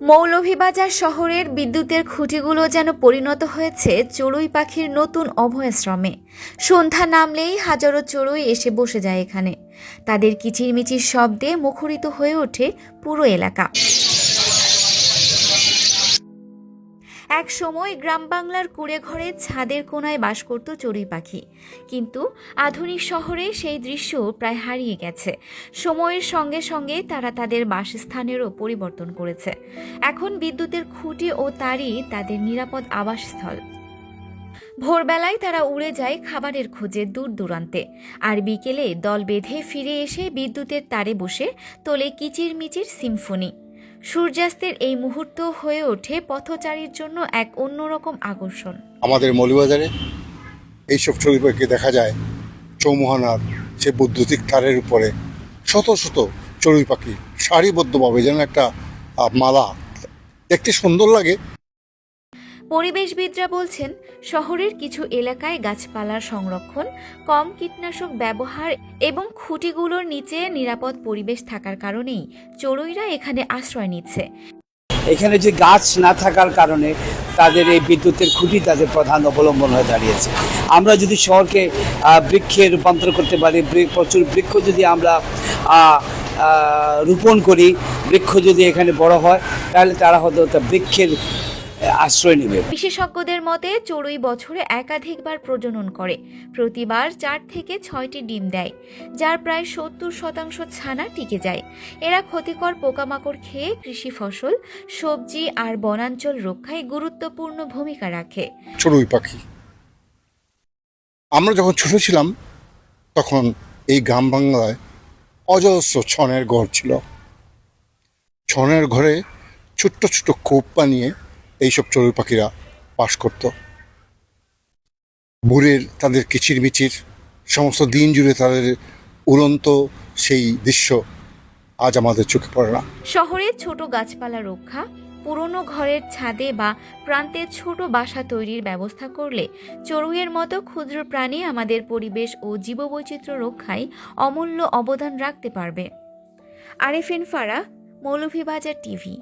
মৌলভীবাজার শহরের বিদ্যুতের খুঁটিগুলো যেন পরিণত হয়েছে চড়ুই পাখির নতুন অভয়াশ্রমে। সন্ধ্যা নামলেই হাজারো চড়ুই এসে বসে যায় এখানে। তাদের কিচিরমিচির শব্দে মুখরিত হয়ে ওঠে পুরো এলাকা। এক সময় গ্রাম বাংলার কুড়ে ঘরে ছাদের কোনায় বাস করত চড়ুই পাখি। কিন্তু আধুনিক শহরে সেই দৃশ্য প্রায় হারিয়ে গেছে। সময়ের সঙ্গে সঙ্গে তারা তাদের বাসস্থানেরও পরিবর্তন করেছে। এখন বিদ্যুতের খুঁটি ও তারই তাদের নিরাপদ আবাসস্থল। ভোরবেলায় তারা উড়ে যায় খাবারের খোঁজে দূর দূরান্তে। আর বিকেলে দল বেঁধে ফিরে এসে বিদ্যুতের তারে বসে তোলে কিচিরমিচির সিম্ফনি। সূর্যাস্তের এই মুহূর্ত হয়ে ওঠে পথচারীর জন্য এক অন্যরকম আকর্ষণ। আমাদের মৌলবাজারে এইসব চড়ুইপাখি দেখা যায়, চৌমোহনার সে বৈদ্যুতিক তারের উপরে শত শত চড়ুই পাখি সারিবদ্ধভাবে যেন একটা মালা। দেখতে সুন্দর লাগে পরিবেশবিদরা বলছেন, শহরের কিছু এলাকায় গাছপালার সংরক্ষণ, কম কীটনাশক ব্যবহার এবং খুঁটিগুলোর নিচে নিরাপদ পরিবেশ থাকার কারণেই চড়ুইরা এখানে আশ্রয় নিচ্ছে। এখানে যে গাছ না থাকার কারণে তাদের এই বিদ্যুতের খুঁটি তাদের প্রধান অবলম্বন হয়ে দাঁড়িয়েছে। আমরা যদি শহরকে বৃক্ষে রূপান্তর করতে পারি প্রচুর বৃক্ষ যদি আমরা রোপণ করি, বৃক্ষ যদি এখানে বড় হয়, তাহলে তারা হয়তো বৃক্ষের আশ্রয় নেবে। বিশেষজ্ঞদের মতে চড়ুই বছরে একাধিকবার প্রজনন করে। প্রতিবার চার থেকে ছয়টি ডিম দেয় যার প্রায় সত্তর শতাংশ ছানা টিকে যায়। এরা ক্ষতিকর পোকামাকড় খেয়ে কৃষি ফসল সবজি আর বনাঞ্চল রক্ষায় গুরুত্বপূর্ণ ভূমিকা রাখে। চড়ুই পাখি। আমরা যখন ছোট ছিলাম তখন এই গ্রাম বাংলায় অজস্র ছনের ঘর ছিল। ছনের ঘরে ছোট্ট ছোট্ট কোপ বানিয়ে এইসব চড়ুই পাখিরা বাস করত। ভোরের তাদের কিচিরমিচির, সমস্ত দিন জুড়ে তাদের উড়ন্ত সেই দৃশ্য আজ আমাদের চোখে পড়ে না। শহরে ছোট গাছপালা রক্ষা, পুরনো ঘরের ছাদে বা প্রান্তে ছোট বাসা তৈরির ব্যবস্থা করলে চড়ুইয়ের মতো ক্ষুদ্র প্রাণী আমাদের পরিবেশ ও জীববৈচিত্র্য রক্ষায় অমূল্য অবদান রাখতে পারবে। আরেফিন ফারা, মৌলভীবাজার টিভি।